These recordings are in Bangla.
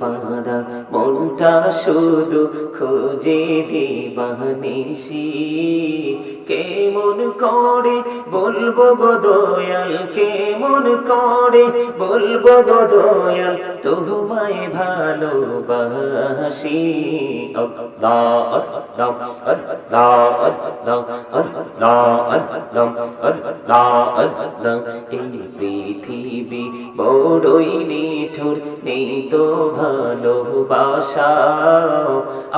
পাড়া মনটা শুধু খোঁজে দিবানিসি কেমন করে বলব গো দয়াল কেমন করে বলব গো দয়াল তোমায় ভালোবাসি এই পৃথিবী বড়ই নিঠুর, নেই তো ভালোবাসা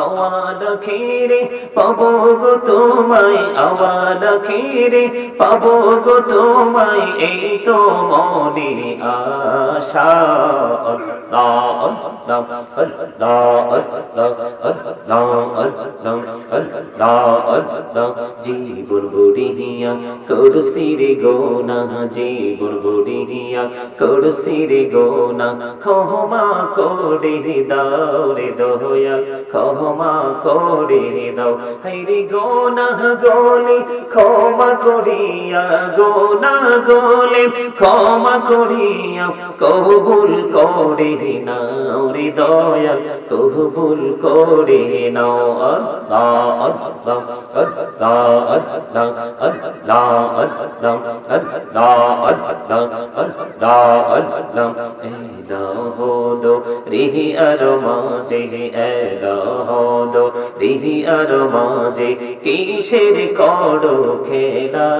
আওয়াল খেরে পাবো গো তোমায়, আওয়াল খেরে পাবো গো তোমায়, এই তো মনে আশা। জীবন বুড়িয়া করসি রে গোনা জীবন বুড়িয়া করসি রে গোনা ক্ষমা করে দাও রে দয়াল ক্ষমা করে দাও হাইরে গোনা গলে ক্ষমা করিয়া গোনা গলে ক্ষমা করিয়া কবুল করে নাও রে দয়াল কবুল করে নাও আল্লাহ আল্লাহ আল্লাহ আল্লাহ আল্লাহ আল্লাহ আল্লাহ আল্লাহ আল্লাহ আল্লাহ এলাহ দো রিহি আর মাঝে এলাহ দো রিহি আর মাঝে কিসের করো খেলা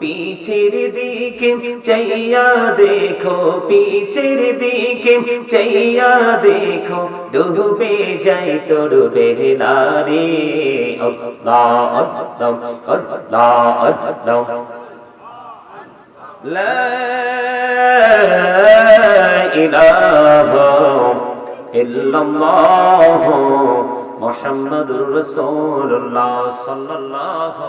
পিছের দিকে চাইয়া দেখো পিছের দিকে চাইয়া তাকাইয়া দেখো, ডুবে যাই তোর বেলারে আল্লাহ আল্লাহ আল্লাহ আল্লাহ লা ইলাহা ইল্লাল্লাহ মুহাম্মাদুর রাসূলুল্লাহ সাল্লাল্লাহু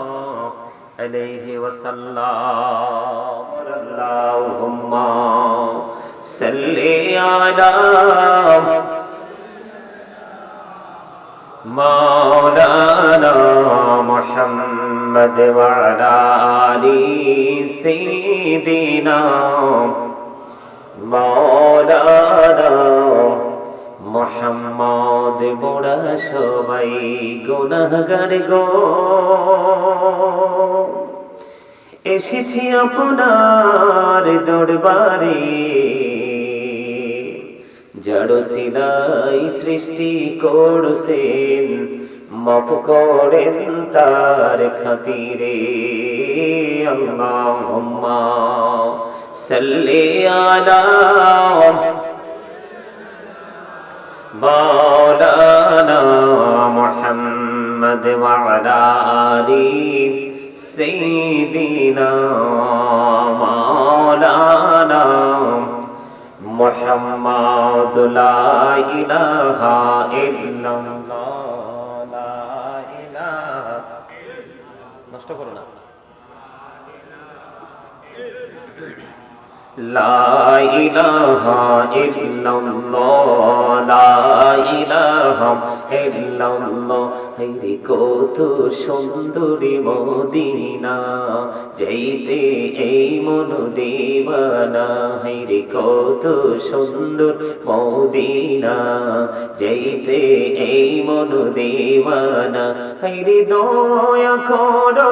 আলাইহি ওয়াসাল্লাম। আল্লাহুম্মা عليه وسلم اللهم صل على مولانا محمد وعلى آل سيدنا مولانا মোহাম্মদ বুড়া সবাই গুনাহগার গো এসেছি আপনার দরবারে জড় সিলাই সৃষ্টি করছেন, মাফ করেন তার খাতিরে। আল্লাহুম্মা সাল্লি আলা মাওলানা মুহাম্মদ ওয়া আলা আলি সাইয়্যিদিনা মাওলানা محمد لا إله إلا الله لا إله নষ্ট করো না لا إله إلا الله لا إله إلا الله হাইরে কত সুন্দরী মদিনা যাইতে এই মন দেবানা হাইরে কত সুন্দর মদিনা যাইতে এই মন দেবানা হাইরে দয়া করো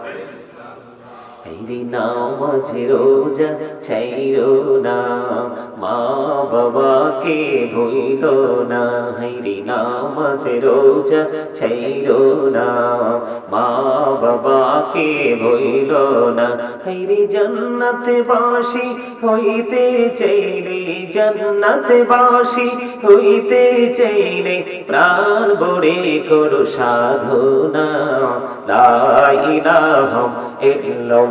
হাইরে নামাজে রোজা, ছাইরো না। মা বাবাকে ভুইল না। হাইরে নামাজে রোজা, ছাইরো না। মা বাবাকে ভুইল না। হাইরে জান্নাতে বাসি হইতে চাইলে জান্নাতে বাসি হইতে চাইলে প্রাণ বড়ে করো সাধনা। লা ইলাহা ইল্লাল্লাহ।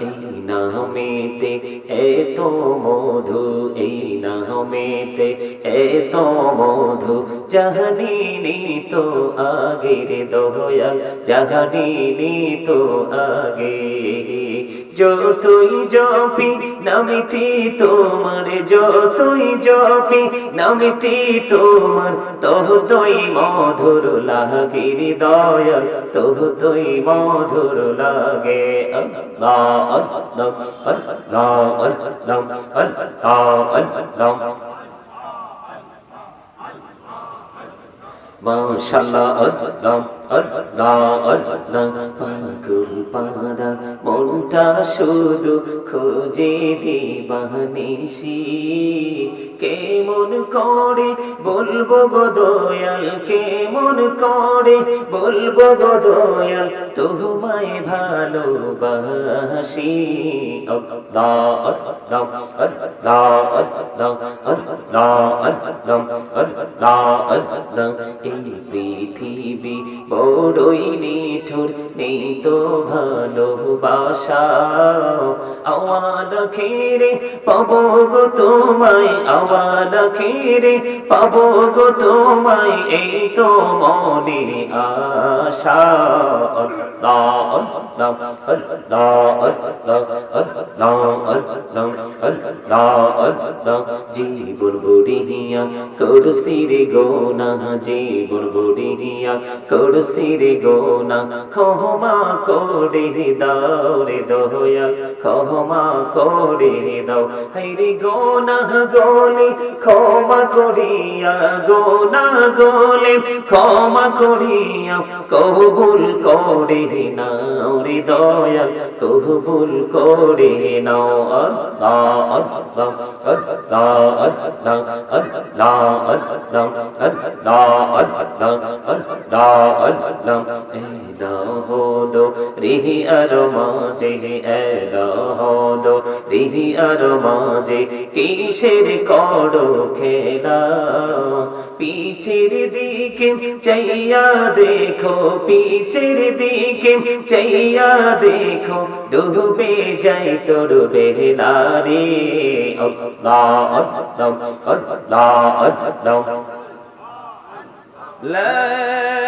এই নামেতে এত মধু এই নামেতে এত মধু জাহানিনি তো আগের দয়াল জাহানিনি তো আগে যতই জপি, নামিটি তোমার যতই জপি, নামিটি তোমার তহতই মধুর লাগে দয়াল তহতই মধুর লাগে। আল্লাহ আল্লাহ আল্লাহ আল্লাহ আল্লাহ আল্লাহ। মাশাআল্লাহ, আল্লাহ। আল্লাহ আল্লাহ পাগল পাড়া মনটা শুধু খোঁজে দিবানিসি কেমন করে বলব গো দয়াল কেমন করে বলব গো দয়াল, তোমায় ভালোবাসি। এই পৃথিবী বড়ই নিঠুর নেই তো ভালোবাসা আওয়াল খেরে পাব গো তোমায় আওয়াল খেরে পাব গো তোমায় এই তো মনে আশা আল্লাহ আল্লাহ আল্লাহ আল্লাহ আল্লাহ আল্লাহ আল্লাহ আল্লাহ জীবন বুড়িয়া করসির গোনা জীবন বুড়িয়া করসির গোনা ক্ষমা করে দাও রে দয়া ক্ষমা করে দাও হাইরে গোনা গলে ক্ষমা করিয়া গোনা গলে ক্ষমা করিয়া কবুল করে নাও রে দয়া কবুল করে নাও আল্লাহ আল্লাহ আল্লাহ আল্লাহ আল্লাহ আল্লাহ আল্লাহ আল্লাহ আল্লাহ এলাহ রিহি আর মাঝে এলাহ দো রিহি আর মাঝে কিসের করো খেলা? পিছের দিকে চাইয়া দেখো, পিছের দিকে চাইয়া দেখো, ডুবে যাই তোর বেলারে আল্লাহ আল্লাহ আল্লাহ আল্লাহ। لا